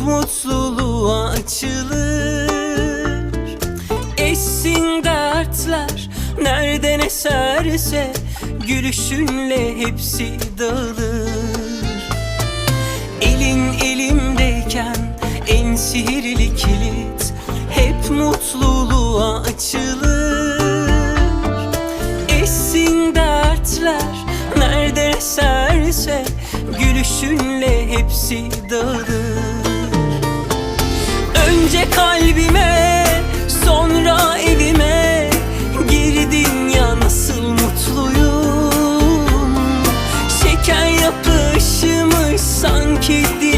mutluluğa açılır. Eşsin dertler nereden eserse Gülüşünle hepsi dağılır. Elin elimdeyken en sihirli kilit Hep mutluluğa açılır. Eşsin dertler gülüşünle hepsi dağılır Önce kalbime sonra evime girdin ya nasıl mutluyum? Şeker yapışmış sanki değil